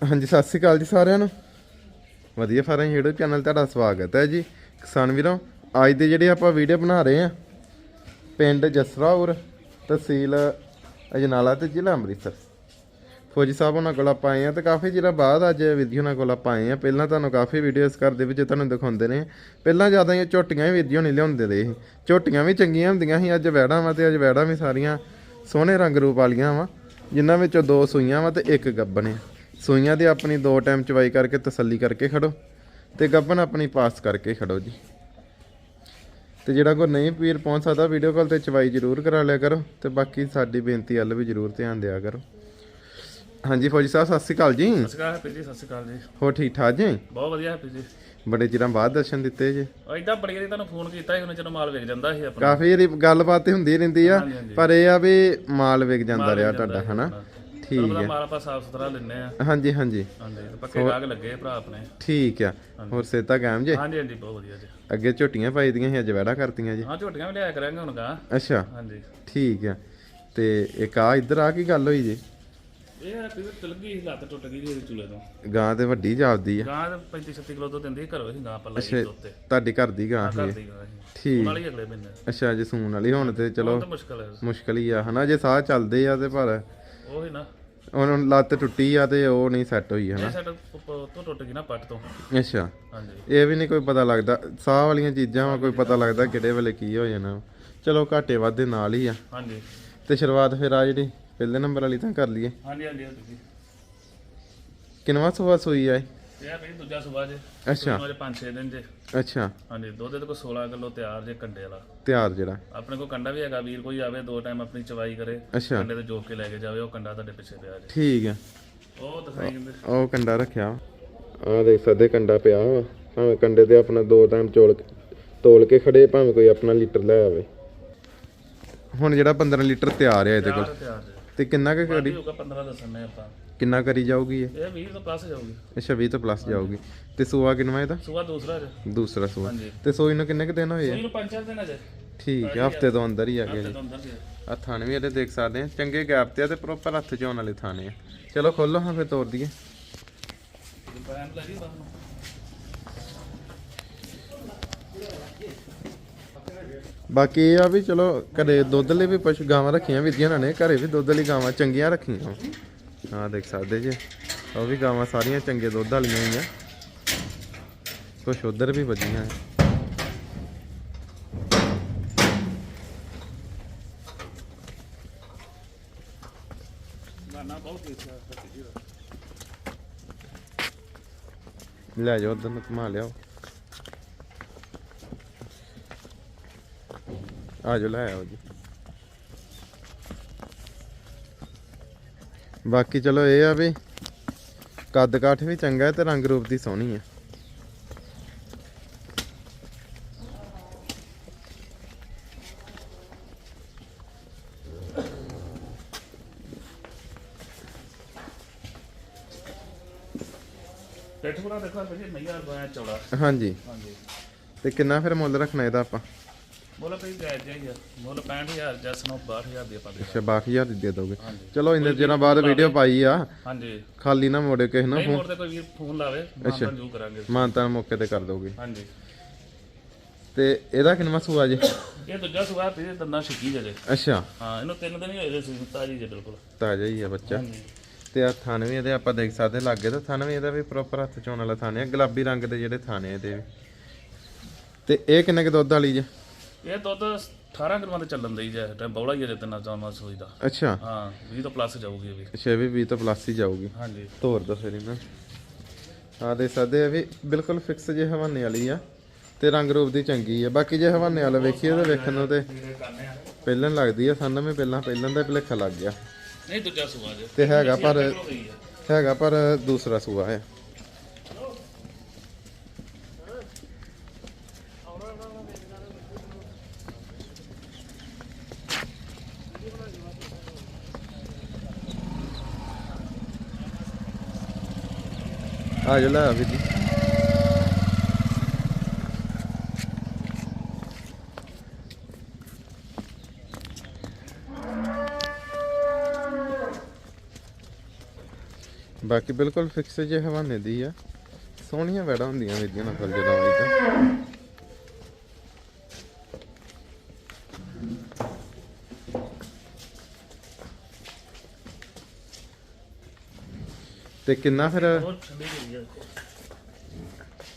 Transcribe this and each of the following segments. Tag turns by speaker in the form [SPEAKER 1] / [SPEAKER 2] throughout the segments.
[SPEAKER 1] ਹਾਂਜੀ, ਸਤਿ ਸ਼੍ਰੀ ਅਕਾਲ ਜੀ ਸਾਰਿਆਂ ਨੂੰ। ਵਧੀਆ ਫਾਰਮ YouTube ਚੈਨਲ ਤੁਹਾਡਾ ਸਵਾਗਤ ਹੈ ਜੀ। ਕਿਸਾਨ ਵੀਰੋ, ਅੱਜ ਦੇ ਜਿਹੜੇ ਆਪਾਂ ਵੀਡੀਓ ਬਣਾ ਰਹੇ ਆ ਪਿੰਡ ਜਸਰਾਉਰ ਤਹਿਸੀਲ ਅਜਨਾਲਾ ਤੇ ਜ਼ਿਲ੍ਹਾ ਅੰਮ੍ਰਿਤਸਰ। ਫੌਜੀ ਸਾਹਿਬ ਉਹਨਾਂ ਕੋਲ ਆਪਾਂ ਆਏ ਆ ਤੇ ਕਾਫੀ ਚਿਰ ਬਾਅਦ ਅੱਜ ਵੀਡੀਓ ਉਹਨਾਂ ਕੋਲ ਆਪਾਂ ਆਏ ਆ ਪਹਿਲਾਂ ਤੁਹਾਨੂੰ ਕਾਫੀ ਵੀਡੀਓਜ਼ ਦੇ ਵਿੱਚ ਤੁਹਾਨੂੰ ਦਿਖਾਉਂਦੇ ਨੇ ਪਹਿਲਾਂ ਜ਼ਿਆਦਾ ਹੀ ਝੋਟੀਆਂ ਹੀ ਵੀਡੀਓ ਨਹੀਂ ਲਿਆਉਂਦੇ ਰਹੇ ਸੀ। ਝੋਟੀਆਂ ਵੀ ਚੰਗੀਆਂ ਹੁੰਦੀਆਂ ਸੀ, ਅੱਜ ਵੈੜਾਂ ਵਾ ਤੇ ਅੱਜ ਵੈੜਾਂ ਵੀ ਸਾਰੀਆਂ ਸੋਹਣੇ ਰੰਗ ਰੂਪ ਵਾਲੀਆਂ ਵਾ, ਜਿਨ੍ਹਾਂ ਵਿੱਚੋਂ ਦੋ ਸੂਈਆਂ ਵਾ ਤੇ ਇੱਕ ਗੱਬਣ ਆ। ਸੂਈਆਂ ਦੀ ਆਪਣੀ ਦੋ ਟਾਈਮ ਚਵਾਈ ਕਰਕੇ ਤਸੱਲੀ ਕਰਕੇ ਖੜੋ ਤੇ ਗੱਬਣ ਆਪਣੀ ਪਾਸ ਕਰਕੇ ਖੜੋ ਜੀ। ਤੇ ਜਿਹੜਾ ਕੋਈ ਨਹੀਂ ਵੀਰ ਪਹੁੰਚ ਸਕਦਾ ਵੀਡੀਓ ਕਾਲ ਤੇ ਚਵਾਈ ਜ਼ਰੂਰ ਕਰਾ ਲਿਆ ਕਰੋ ਤੇ ਬਾਕੀ ਸਾਡੀ ਬੇਨਤੀ ਵੱਲ ਵੀ ਜ਼ਰੂਰ ਧਿਆਨ ਦਿਆ ਕਰੋ। ਹਾਂਜੀ ਫੌਜੀ ਸਾਹਿਬ ਸਤਿ ਸ਼੍ਰੀ ਅਕਾਲ ਜੀ।
[SPEAKER 2] ਸਤਿ ਸ਼੍ਰੀ ਅਕਾਲ ਹੈਪੀ ਜੀ ਸਤਿ ਸ਼੍ਰੀ ਅਕਾਲ ਜੀ।
[SPEAKER 1] ਹੋ ਠੀਕ ਠਾਕ ਜੀ?
[SPEAKER 2] ਬਹੁਤ ਵਧੀਆ ਹੈਪੀ ਜੀ।
[SPEAKER 1] ਬੜੇ ਚਿਰਾਂ ਬਾਅਦ ਦਰਸ਼ਨ ਦਿੱਤੇ ਜੀ।
[SPEAKER 2] ਇਦਾਂ ਬੜੀ ਵਾਰੀ ਤੁਹਾਨੂੰ ਫੋਨ ਕੀਤਾ ਸੀ ਉਹਨੇ ਚਲੋ ਮਾਲ ਵੇਚ ਜਾਂਦਾ ਸੀ ਆਪਣਾ।
[SPEAKER 1] ਕਾਫੀ ਇਹਦੀ ਗੱਲਬਾਤ ਤੇ ਹੁੰਦੀ ਰਹਿੰਦੀ ਆ। ਪਰ ਇਹ ਆ ਵੀ ਮਾਲ ਵਿਕ ਜਾਂਦਾ ਰਿਹਾ ਤੁਹਾਡਾ ਹਨਾ?
[SPEAKER 2] ਤੁਹਾਨੂੰ
[SPEAKER 1] ਠੀਕ
[SPEAKER 2] ਪਤਾ
[SPEAKER 1] ਹੈ।
[SPEAKER 2] ਮਾਲ ਆਪਾਂ ਸਾਫ਼ ਸੁਥਰਾ ਲੈਨੇ ਆ
[SPEAKER 1] ਹਾਂਜੀ ਹਾਂਜੀ।
[SPEAKER 2] ਹਾਂਜੀ ਤੇ ਪੱਕੇ ਗਾਹਕ ਲੱਗੇ ਭਰਾ ਆਪਣੇ।
[SPEAKER 1] ਠੀਕ ਆ। ਹੋਰ ਸੇਤਾ ਕਾਇਮ ਜੇ?
[SPEAKER 2] ਹਾਂਜੀ ਹਾਂਜੀ ਬਹੁਤ ਵਧੀਆ ਜੀ।
[SPEAKER 1] ਅੱਗੇ ਝੋਟੀਆਂ ਪਾਈ ਦੀਆਂ ਸੀ ਅੱਜ ਵੈੜਾ ਕਰਤੀਆਂ ਜੀ।
[SPEAKER 2] ਹਾਂ ਝੋਟੀਆਂ ਵੀ ਲਿਆਇਆ ਕਰਾਂਗੇ ਹੁਣ ਗਾ
[SPEAKER 1] ਅੱਛਾ।
[SPEAKER 2] ਹਾਂਜੀ।
[SPEAKER 1] ਠੀਕ ਆ। ਤੇ ਇੱਕ ਆ ਇੱਧਰ ਆ ਕੀ ਗੱਲ ਹੋਈ ਜੀ?
[SPEAKER 2] ਇਹ ਵੀ ਚਲ ਗਈ ਲੱਤ ਟੁੱਟ ਗਈ ਜੀ ਚੂਲੇ ਤੋਂ।
[SPEAKER 1] ਗਾਂ ਤੇ ਵੱਡੀ ਜਾਪਦੀ ਆ।
[SPEAKER 2] ਗਾਂ 35 36 ਕਿਲੋ ਤੋਂ ਦਿੰਦੀ ਘਰੋਂ ਹੀ ਗਾਂ ਪੱਲਾ ਹੀ ਦੁੱਧ ਤੇ
[SPEAKER 1] ਤੁਹਾਡੀ ਘਰ ਦੀ ਗਾਂ ਸੀ ਠੀਕ।
[SPEAKER 2] ਹੀ ਅਗਲੇ ਮਹੀਨੇ।
[SPEAKER 1] ਅੱਛਾ ਜੇ ਸੂਣ ਵਾਲੀ ਹੁਣ ਤੇ ਚਲੋ
[SPEAKER 2] ਤਾਂ ਮੁਸ਼ਕਲ ਹੈ
[SPEAKER 1] ਮੁਸ਼ਕਲ ਹੀ ਆ ਹਨਾ ਜੇ ਸਾਹ ਚੱਲਦੇ ਆ ਤੇ ਪਰ
[SPEAKER 2] ਉਹ ਹੀ ਨਾ।
[SPEAKER 1] ਹੁਣ ਲੱਤ ਟੁੱਟੀ ਆ ਤੇ ਉਹ ਨਹੀਂ ਸੈੱਟ ਹੋਈ ਹਨਾ?
[SPEAKER 2] ਇਹ ਸਾਡਾ ਤੋਂ ਟੁੱਟ ਗਈ ਨਾ ਪੱਟ ਤੋਂ।
[SPEAKER 1] ਅੱਛਾ।
[SPEAKER 2] ਹਾਂਜੀ।
[SPEAKER 1] ਇਹ ਵੀ ਨਹੀਂ ਕੋਈ ਪਤਾ ਲੱਗਦਾ। ਸਾਹ ਵਾਲੀਆਂ ਚੀਜ਼ਾਂ ਵਾ ਕੋਈ ਪਤਾ ਲੱਗਦਾ ਕਿਹੜੇ ਵੇਲੇ ਕੀ ਹੋ ਜਾਣਾ। ਚਲੋ ਘਾਟੇ ਵਾਧੇ ਨਾਲ ਹੀ ਆ।
[SPEAKER 2] ਹਾਂਜੀ।
[SPEAKER 1] ਤੇ ਸ਼ੁਰੂਆਤ ਫਿਰ ਆ ਜਿਹੜੀ ਪਹਿਲੇ ਨੰਬਰ ਵਾਲੀ ਤਾਂ ਕਰ ਲਈਏ।
[SPEAKER 2] ਹਾਂਜੀ ਹਾਂਜੀ ਹਾਂਜੀ
[SPEAKER 1] ਕਿੰਨਵਾ ਸੁਬਾ ਸੂਈ ਆ ਇਹ?
[SPEAKER 2] ਇਹ ਆ ਵੀ ਦੂਜਾ ਸੁਬਾਹ ਜੇ।
[SPEAKER 1] ਅੱਛਾ।
[SPEAKER 2] ਉਹਦੇ 5-6 ਦਿਨ ਜੇ।
[SPEAKER 1] ਅੱਛਾ।
[SPEAKER 2] ਹਾਂਜੀ ਦੁੱਧ ਦੇ ਕੋਲ 16 ਕਿਲੋ ਤਿਆਰ ਜੇ ਕੰਡੇ ਵਾਲਾ।
[SPEAKER 1] ਤਿਆਰ ਜਿਹੜਾ।
[SPEAKER 2] ਆਪਣੇ ਕੋਲ ਕੰਡਾ ਵੀ ਹੈਗਾ ਵੀਰ ਕੋਈ ਆਵੇ ਦੋ ਟਾਈਮ ਆਪਣੀ ਚਵਾਈ ਕਰੇ
[SPEAKER 1] ਅੱਛਾ।
[SPEAKER 2] ਕੰਡੇ ਤੇ ਜੋਕ ਕੇ ਲੈ ਕੇ ਜਾਵੇ ਉਹ ਕੰਡਾ ਤੁਹਾਡੇ ਪਿੱਛੇ ਪਿਆ ਜੇ।
[SPEAKER 1] ਠੀਕ ਆ।
[SPEAKER 2] ਉਹ ਦਿਖਾਈ ਜਾਂਦੇ
[SPEAKER 1] ਉਹ ਕੰਡਾ ਰੱਖਿਆ। ਆ ਦੇਖ ਸਕਦੇ ਕੰਡਾ ਪਿਆ ਵਾ। ਭਾਵੇਂ ਕੰਡੇ ਤੇ ਆਪਣਾ ਦੋ ਟਾਈਮ ਚੋਲ ਤੋਲ ਕੇ ਖੜੇ ਭਾਵੇਂ ਕੋਈ ਆਪਣਾ ਲੀਟਰ ਲੈ ਆਵੇ। ਹੁਣ ਜਿਹੜਾ 15 ਲੀਟਰ ਤਿਆਰ ਆ ਇਹਦੇ ਕੋਲ। ਤੇ ਕਿੰਨਾ ਕੁ ਕਰੀ
[SPEAKER 2] ਹੋਊਗਾ 15 ਦੱਸਣੇ ਆਪਾਂ।
[SPEAKER 1] ਕਿੰਨਾ ਕਰੀ ਜਾਊਗੀ ਇਹ?
[SPEAKER 2] ਇਹ 20 ਤੋਂ ਪਲੱਸ ਜਾਊਗੀ।
[SPEAKER 1] ਅੱਛਾ 20 ਤੋਂ ਪਲੱਸ ਜਾਊਗੀ। ਤੇ ਸੂਆ ਕਿੰਨਾ ਇਹਦਾ?
[SPEAKER 2] ਸੁਬਾਹ ਦੂਸਰਾ ਜੇ
[SPEAKER 1] ਦੂਸਰਾ ਸੂਆ।
[SPEAKER 2] ਹਾਂਜੀ।
[SPEAKER 1] ਤੇ ਸੂਈ ਨੂੰ ਕਿੰਨੇ ਕੁ ਦਿਨ ਹੋਏ ਆ?
[SPEAKER 2] ਇਹਨੂੰ ਪੰਜ ਚਾਰ ਦਿਨ ਅਜੇ
[SPEAKER 1] ਠੀਕ ਹੈ ਹਫ਼ਤੇ ਤੋਂ ਅੰਦਰ ਹੀ ਆ ਗਿਆ ਜੀ। ਆ। ਥਾਣੇ ਵੀ ਇਹਦੇ ਦੇਖ ਸਕਦੇ ਆ। ਚੰਗੇ ਗੈਪ ਤੇ ਆ ਤੇ ਪ੍ਰੋਪਰ ਹੱਥ ਚ ਆਉਣ ਵਾਲੇ ਥਾਣੇ ਆ। ਚਲੋ ਖੋਲੋ ਹਾਂ ਫਿਰ ਤੋੜ ਦਈਏ।
[SPEAKER 2] ਬੈਨ ਲੱਗੀ ਬਾਹਰ ਨੂੰ
[SPEAKER 1] ਬਾਕੀ ਇਹ ਆ ਵੀ ਚਲੋ ਘਰੇ ਦੁੱਧ ਲਈ ਵੀ ਪਸ਼ੂ ਗਾਵਾਂ ਰੱਖੀਆਂ ਵੀ ਦੀਆਂ ਨੇ ਘਰੇ ਵੀ ਦੁੱਧ ਲਈ ਗਾਵਾਂ ਚੰਗੀਆਂ ਰੱਖੀਆਂ। ਹਾਂ ਦੇਖ ਸਕਦੇ ਜੇ। ਉਹ ਵੀ ਗਾਵਾਂ ਸਾਰੀਆਂ ਚੰਗੇ ਦੁੱਧ ਵਾਲੀਆਂ ਹੀ ਆ। ਕੁਛ ਉਧਰ ਵੀ ਵੱਜੀਆਂ
[SPEAKER 2] ਜੀ
[SPEAKER 1] ਲੈ ਜਾਓ ਉਧਰ ਨੂੰ ਘੁਮਾ ਲਿਆਓ। ਆ ਜਾਓ ਲੈ ਆਓ ਜੀ। ਬਾਕੀ ਚਲੋ ਇਹ ਆ ਵੀ ਕੱਦ ਕਾਠ ਵੀ ਚੰਗਾ ਹੈ ਤੇ ਰੰਗ ਰੂਪ ਦੀ ਸੋਹਣੀ
[SPEAKER 2] ਚੌੜਾ।
[SPEAKER 1] ਹਾਂਜੀ।
[SPEAKER 2] ਹਾਂਜੀ।
[SPEAKER 1] ਤੇ ਕਿੰਨਾ ਫਿਰ ਮੁੱਲ ਰੱਖਣਾ ਇਹਦਾ ਆਪਾਂ?
[SPEAKER 2] ਮੁੱਲ ਪਈ ਜਾਇਜ਼ ਜਾਈ ਆ। ਮੁੱਲ 65000 ਜਸ ਨੂੰ 62000 ਦੀ ਆਪਾਂ ਦੇ
[SPEAKER 1] ਅੱਛਾ 62000 ਦੀ ਦੇ ਦੋਗੇ। ਚਲੋ ਇੰਨੇ ਦਿਨਾਂ ਬਾਅਦ ਵੀਡੀਓ ਪਾਈ ਆ।
[SPEAKER 2] ਹਾਂਜੀ।
[SPEAKER 1] ਖਾਲੀ ਨਾ ਮੋੜੇ ਕਿਸੇ ਨੂੰ
[SPEAKER 2] ਨਹੀਂ ਮੋੜ ਤੇ ਕੋਈ ਵੀਰ ਫੋਨ ਲਾਵੇ ਮਾਨਤਾ ਜੂ ਕਰਾਂਗੇ।
[SPEAKER 1] ਮਾਨਤਾਨ ਮੌਕੇ ਤੇ ਕਰ ਦੋਗੇ।
[SPEAKER 2] ਹਾਂਜੀ।
[SPEAKER 1] ਤੇ ਇਹਦਾ ਕਿੰਨਾ ਸੂਆ ਜੇ?
[SPEAKER 2] ਇਹ ਦੂਜਾ ਸੁਭਾਅ ਪੀਰੇ ਦੰਨਾ ਛਿੱਕੀ ਜੇ
[SPEAKER 1] ਅੱਛਾ।
[SPEAKER 2] ਹਾਂ ਇਹਨੂੰ ਤਿੰਨ ਦਿਨ ਹੀ ਹੋਏ ਸੀ ਤਾਜੀ ਜੇ ਬਿਲਕੁਲ।
[SPEAKER 1] ਤਾਜ਼ਾ ਹੀ ਆ ਬੱਚਾ। ਤੇ ਆ ਥਣ ਵੀ ਇਹਦੇ ਆਪਾਂ ਦੇਖ ਸਕਦੇ ਲੱਗੇ ਤਾਂ ਥਣ ਵੀ ਇਹਦਾ ਵੀ ਪ੍ਰੋਪਰ ਹੱਥ ਚੋਣ ਵਾਲਾ ਥਣ ਆ। ਗੁਲਾਬੀ ਰੰਗ ਦੇ ਜਿਹੜੇ ਥਾਣੇ ਇਹਦੇ ਤੇ ਇਹ ਕਿੰਨੇ ਕੁ ਦੁੱਧ ਵਾਲੀ ਜੇ?
[SPEAKER 2] ਇਹ ਦੁੱਧ 18 ਕਿਲੋ ਦੇ ਚੱਲਣ ਦੀ ਜੇ ਟਾਈਮ ਬੌਲਾ ਹੀ ਹੈ ਤਿੰਨਾਂ ਚਾਵਾਂ ਸੋਈ ਦਾ
[SPEAKER 1] ਅੱਛਾ।
[SPEAKER 2] ਹਾਂ 20 ਤੋਂ ਪਲੱਸ ਜਾਊਗੀ ਇਹ ਵੀ।
[SPEAKER 1] ਅੱਛਾ ਇਹ ਵੀ 20 ਤੋਂ ਪਲੱਸ ਹੀ ਜਾਊਗੀ।
[SPEAKER 2] ਹਾਂਜੀ।
[SPEAKER 1] ਤੋਰ ਦੋ ਫਿਰ ਇਹਨਾਂ ਆ ਦੇ ਸਕਦੇ ਆ ਵੀ ਬਿਲਕੁਲ ਫਿਕਸ ਜੇ ਹਵਾਨੇ ਵਾਲੀ ਆ ਤੇ ਰੰਗ ਰੂਪ ਦੀ ਚੰਗੀ ਆ। ਬਾਕੀ ਜੇ ਹਵਾਨੇ ਵਾਲਾ ਵੇਖੀਏ ਤਾਂ ਵੇਖਣ ਨੂੰ ਤੇ ਪਹਿਲਾਂ ਲੱਗਦੀ ਆ ਸਾਨੂੰ ਵੀ ਪਹਿਲਾਂ ਪਹਿਲਾਂ ਦਾ ਭੁਲੇਖਾ ਲੱਗ ਗਿਆ।
[SPEAKER 2] ਨਹੀਂ ਦੂਜਾ ਸੁਭਾਅ ਜੇ।
[SPEAKER 1] ਤੇ ਹੈਗਾ ਪਰ ਹੈਗਾ ਪਰ ਦੂਸਰਾ ਸੂਆ ਹੈ। ਆ ਜਾ ਆ ਵੀਰ ਬਾਕੀ ਬਿਲਕੁਲ ਫਿਕਸ ਜੇ ਹਵਾਨੇ ਦੀ ਆ। ਸੋਹਣੀਆਂ ਵੈੜਾਂ ਹੁੰਦੀਆਂ ਵੀਰ ਜੀ ਨਸਲ ਜਦੋਂ ਆਈ ਤਾਂ। ਤੇ ਕਿੰਨਾ ਫਿਰ?
[SPEAKER 2] ਹੈ।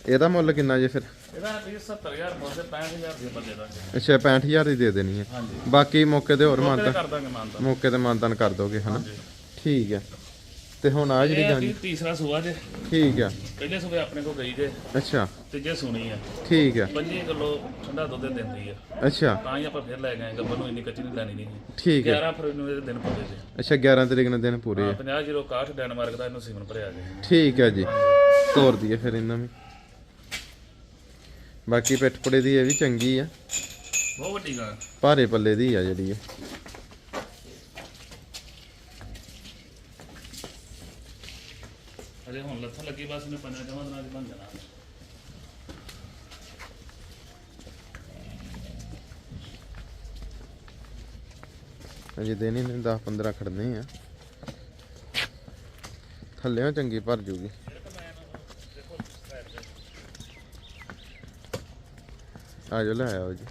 [SPEAKER 1] ਇਹਦਾ ਮੁੱਲ ਕਿੰਨਾ ਜੇ ਫਿਰ?
[SPEAKER 2] ਇਹਦਾ ਵੀ 70000 ਮੁੱਲ ਤੇ 65000 ਦੀ ਬੰਦੇ ਦਾਂਗੇ।
[SPEAKER 1] ਅੱਛਾ 65000 ਦੀ ਦੇ ਦੇਣੀ ਹੈ।
[SPEAKER 2] ਹਾਂਜੀ।
[SPEAKER 1] ਬਾਕੀ ਮੌਕੇ ਤੇ ਹੋਰ ਮਾਨਤਾ
[SPEAKER 2] ਤੇ ਕਰ ਦਾਂਗੇ ਮਾਨਤਾ
[SPEAKER 1] ਮੌਕੇ ਤੇ ਮਾਨਤਾਨ ਕਰ ਦੋਗੇ ਹਨਾ? ਠੀਕ ਹੈ। ਤੇ ਹੁਣ ਆ ਜਿਹੜੀ
[SPEAKER 2] ਇਹ ਤੀਸਰਾ ਸੂਆ ਜੇ।
[SPEAKER 1] ਠੀਕ ਆ।
[SPEAKER 2] ਪਹਿਲੇ ਸੂਏ ਆਪਣੇ ਕੋਲ ਗਈ ਜੇ।
[SPEAKER 1] ਅੱਛਾ।
[SPEAKER 2] ਤੀਜੇ ਸੁਣੀ ਆ।
[SPEAKER 1] ਠੀਕ ਆ।
[SPEAKER 2] 25 ਕਿਲੋ ਠੰਡਾ ਦੁੱਧ ਦਿੰਦੀ ਆ।
[SPEAKER 1] ਅੱਛਾ।
[SPEAKER 2] ਤਾਂ ਹੀ ਆਪਾਂ ਫਿਰ ਲੈ ਗਏ ਗੱਬਰ ਨੂੰ ਇੰਨੀ ਕੱਚੀ ਨਹੀਂ ਲੈਣੀ ਨਹੀਂ
[SPEAKER 1] ਠੀਕ ਹੈ
[SPEAKER 2] 11 ਫਰਵਰੀ ਨੂੰ ਇਹਦੇ ਦਿਨ ਪਵੇ ਜੇ।
[SPEAKER 1] ਅੱਛਾ 11 ਤਰੀਕ ਨੂੰ ਦਿਨ ਪੂਰੇ ਆ।
[SPEAKER 2] 50 ਜ਼ੀਰੋ 61 ਡੈਨਮਾਰਕ ਦਾ ਇਹਨੂੰ ਸੀਮਨ ਭਰਿਆ ਜੇ।
[SPEAKER 1] ਠੀਕ ਹੈ ਜੀ। ਤੋਰ ਦਈਏ ਫਿਰ ਇਹਨਾਂ ਵੀ ਬਾਕੀ ਪਿੱਠਪੜੇ ਦੀ ਇਹ ਵੀ ਚੰਗੀ ਆ।
[SPEAKER 2] ਬਹੁਤ ਵੱਡੀ ਗਾਂ
[SPEAKER 1] ਭਾਰੇ ਪੱਲੇ ਦੀ ਆ ਜਿਹੜੀ ਇਹ।
[SPEAKER 2] ਅਜੇ ਹੁਣ ਲੱਥਣ ਲੱਗੀ ਬਸ, ਇਹਨੇ ਪੰਜਾਂ ਜਮਾਂ ਦਿਨਾਂ ਚ ਬਣ ਜਾਣਾ।
[SPEAKER 1] ਅਜੇ ਦਿਨ ਨੇ 10 15 ਖੜਨੇ ਆ। ਥੱਲੇੋਂ ਚੰਗੀ ਭਰ ਜੂਗੀ। ਆ ਜੋ ਲੈ ਆਓ ਜੀ।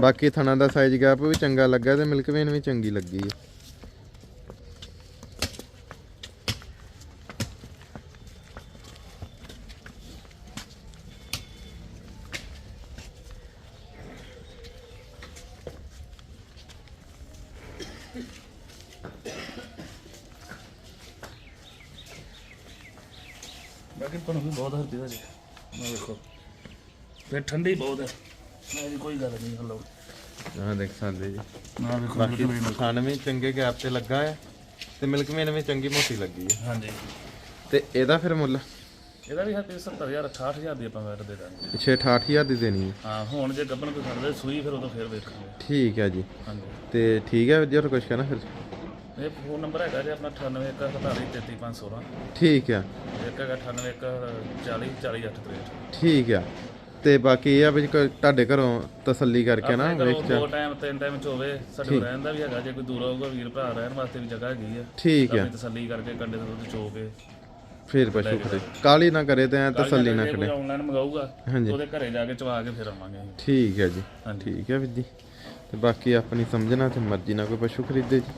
[SPEAKER 1] ਬਾਕੀ ਥਣਾ ਦਾ ਸਾਈਜ਼ ਗੈਪ ਵੀ ਚੰਗਾ ਲੱਗਾ ਤੇ ਮਿਲਕ ਵੇਨ ਵੀ ਚੰਗੀ ਲੱਗੀ ਹੈ
[SPEAKER 2] ਬਾਕੀ ਪਣ ਵੀ ਬਹੁਤ ਹਰਦੀ ਦਾ ਜੀ। ਮੈਂ ਵੇਖੋ ਫਿਰ ਠੰਡੀ ਬਹੁਤ ਹੈ। ਮੈਂ ਜੀ ਕੋਈ ਗੱਲ ਨਹੀਂ ਹਲੋ।
[SPEAKER 1] ਆਹ ਦੇਖ ਸਕਦੇ ਜੀ।
[SPEAKER 2] ਨਾ ਵੇਖੋ
[SPEAKER 1] ਬਾਕੀ ਥਣ ਵੀ ਚੰਗੇ ਗੈਪ ਤੇ ਲੱਗਾ ਹੈ ਤੇ ਮਿਲਕ ਵੇਨ ਵੀ ਚੰਗੀ ਮੋਟੀ ਲੱਗੀ ਹੈ।
[SPEAKER 2] ਹਾਂਜੀ।
[SPEAKER 1] ਤੇ ਇਹਦਾ ਫਿਰ ਮੁੱਲ?
[SPEAKER 2] ਇਹਦਾ ਵੀ ਹੱਥ 70000 68000 ਦੀ ਆਪਾਂ ਵੈਟ ਦੇ ਦਾਂਗੇ।
[SPEAKER 1] ਪਿੱਛੇ 68000 ਦੀ ਦੇਣੀ ਹੈ।
[SPEAKER 2] ਹਾਂ ਹੁਣ ਜੇ ਗੱਬਨ ਕੋਈ ਖੜਦੇ ਸੂਈ ਫਿਰ ਉਦੋਂ ਫਿਰ ਵੇਖਾਂਗੇ।
[SPEAKER 1] ਠੀਕ ਹੈ ਜੀ।
[SPEAKER 2] ਹਾਂਜੀ।
[SPEAKER 1] ਤੇ ਠੀਕ ਹੈ ਜੀ ਹੋਰ ਕੁਝ ਕਹਿਣਾ ਫਿਰ।
[SPEAKER 2] ਇਹ ਫੋਨ ਨੰਬਰ ਹੈਗਾ ਜੀ ਆਪਣਾ 9814433516
[SPEAKER 1] ਠੀਕ ਹੈ
[SPEAKER 2] ਇੱਕ ਹੈਗਾ 9814404863
[SPEAKER 1] ਠੀਕ ਹੈ ਤੇ ਬਾਕੀ ਇਹ ਆ ਵੀ ਤੁਹਾਡੇ ਘਰੋਂ ਤਸੱਲੀ ਕਰਕੇ ਨਾ ਵੇਖ ਚਾ
[SPEAKER 2] ਦੋ ਟਾਈਮ ਤਿੰਨ ਟਾਈਮ ਚ ਹੋਵੇ ਸਾਡੇ ਕੋਲ ਰਹਿਣ ਦਾ ਵੀ ਹੈਗਾ ਜੇ ਕੋਈ ਦੂਰ ਆਊਗਾ ਵੀਰ ਭਰਾ ਰਹਿਣ ਵਾਸਤੇ ਵੀ ਜਗ੍ਹਾ ਹੈਗੀ ਆ।
[SPEAKER 1] ਠੀਕ
[SPEAKER 2] ਆਪਣੀ ਤਸੱਲੀ ਕਰਕੇ ਕੰਡੇ ਦੇ ਦੁੱਧ ਚੋ ਕੇ
[SPEAKER 1] ਫਿਰ ਪਸ਼ੂ ਖੜੇ। ਕਾਲੀ ਨਾ ਕਰੇ ਤੇ ਐਂ ਤਸੱਲੀ ਨਾ ਖੜੇ
[SPEAKER 2] ਆਨਲਾਈਨ ਮੰਗਾਊਗਾ। ਉਹਦੇ ਘਰੇ ਜਾ ਕੇ ਚਵਾ ਕੇ ਫਿਰ ਆਵਾਂਗੇ ਅਸੀਂ।
[SPEAKER 1] ਠੀਕ ਹੈ ਜੀ।
[SPEAKER 2] ਹਾਂਜੀ।
[SPEAKER 1] ਠੀਕ ਹੈ ਵੀਰ ਜੀ। ਤੇ ਬਾਕੀ ਆਪਣੀ ਸਮਝਣਾ ਤੇ ਮਰਜ਼ੀ ਨਾਲ ਕੋਈ ਪਸ਼ੂ ਖਰੀਦੇ ਜੀ।